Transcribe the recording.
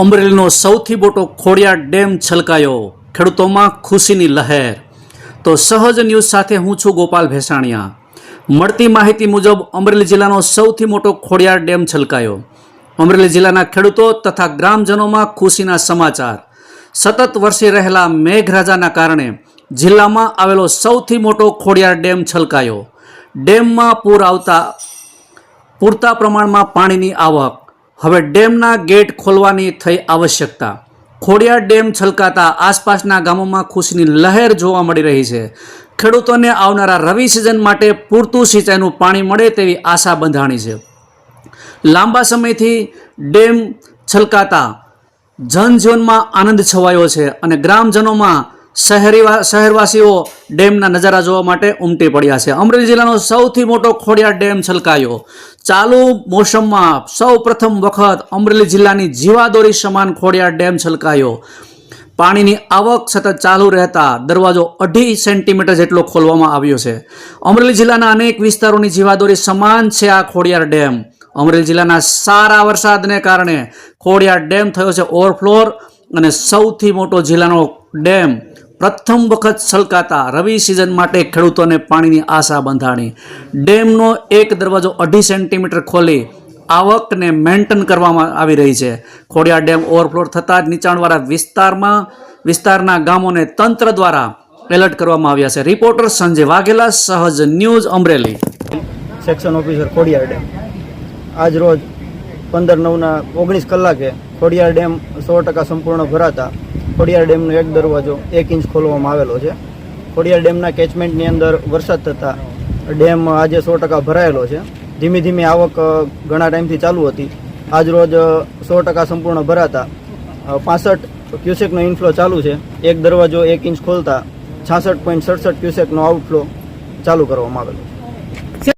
અમરેલીનો સૌથી મોટો ખોડિયાર ડેમ છલકાયો. ખેડૂતોમાં ખુશીની લહેર. તો સહજ ન્યૂઝ સાથે હું છું ગોપાલ ભેસાણિયા. મળતી માહિતી મુજબ અમરેલી જિલ્લાનો સૌથી મોટો ખોડિયાર ડેમ છલકાયો. અમરેલી જિલ્લાના ખેડૂતો તથા ગ્રામજનોમાં ખુશીના સમાચાર. સતત વરસી રહેલા મેઘરાજાના કારણે જિલ્લામાં આવેલો સૌથી મોટો ખોડિયાર ડેમ છલકાયો. ડેમમાં પૂર આવતા, પૂરતા પ્રમાણમાં પાણીની આવક હવે ડેમના ગેટ ખોલવાની થઈ આવશ્યકતા. ખોડિયાર ડેમ છલકાતા આસપાસના ગામોમાં ખુશીની લહેર જોવા મળી રહી છે. ખેડૂતોને આવનારા રવિ સિઝન માટે પૂરતું સિંચાઈનું પાણી મળે તેવી આશા બંધાણી છે. લાંબા સમયથી ડેમ છલકાતા જનજીવનમાં આનંદ છવાયો છે અને ગ્રામજનોમાં શહેરી શહેરવાસીઓ ડેમના નજારા જોવા માટે ઉમટી પડ્યા છે. અમરેલી જિલ્લાનો સૌથી મોટો ખોડિયાર ડેમ છલકાયો. ચાલુ મોસમમાં સૌ પ્રથમ વખત અમરેલી જિલ્લાની જીવાદોરી સમાન ખોડિયાર ડેમ છલકાયો. પાણીની આવક સતત ચાલુ રહેતા દરવાજો અઢી સેન્ટીમીટર જેટલો ખોલવામાં આવ્યો છે. અમરેલી જિલ્લાના અનેક વિસ્તારોની જીવાદોરી સમાન છે આ ખોડિયાર ડેમ. અમરેલી જિલ્લાના સારા વરસાદને કારણે ખોડિયાર ડેમ થયો છે ઓવરફ્લોર અને સૌથી મોટો જિલ્લાનો ડેમ પ્રથમ વખત છલકાતા રવિ સિઝન માટે ખેડૂતોને પાણીની આશા બંધાણી. ડેમનો એક દરવાજો અઢી સેન્ટીમીટર ખોલી આવકને મેન્ટેન કરવામાં આવી રહી છે. ખોડિયા ડેમ ઓવરફ્લો થતાં જ નીચાણવાળા વિસ્તારમાં, વિસ્તારના ગામોને તંત્ર દ્વારા એલર્ટ કરવામાં આવ્યા છે. Reporter Sanjay Vaghela, Sahaj news Amreli. Section officer Khodiyar dam. આજ રોજ પંદર નવના ઓગણીસ કલાકે ખોડિયાર ડેમ સો ટકા સંપૂર્ણ ભરાતા. ખોડિયાર ડેમનો એક દરવાજો એક ઇંચ ખોલવામાં આવેલો છે. ખોડિયાર ડેમના કેચમેન્ટની અંદર વરસાદ થતાં ડેમ આજે સો ટકા ભરાયેલો છે. ધીમે ધીમે આવક ઘણા ટાઈમથી ચાલુ હતી. આજ રોજ સો ટકા સંપૂર્ણ ભરાતા. પાસઠ ક્યુસેકનો ઇનફ્લો ચાલુ છે. એક દરવાજો એક ઇંચ ખોલતા છાસઠ પોઈન્ટ સડસઠ ક્યુસેકનો આઉટફ્લો ચાલુ કરવામાં આવેલો છે.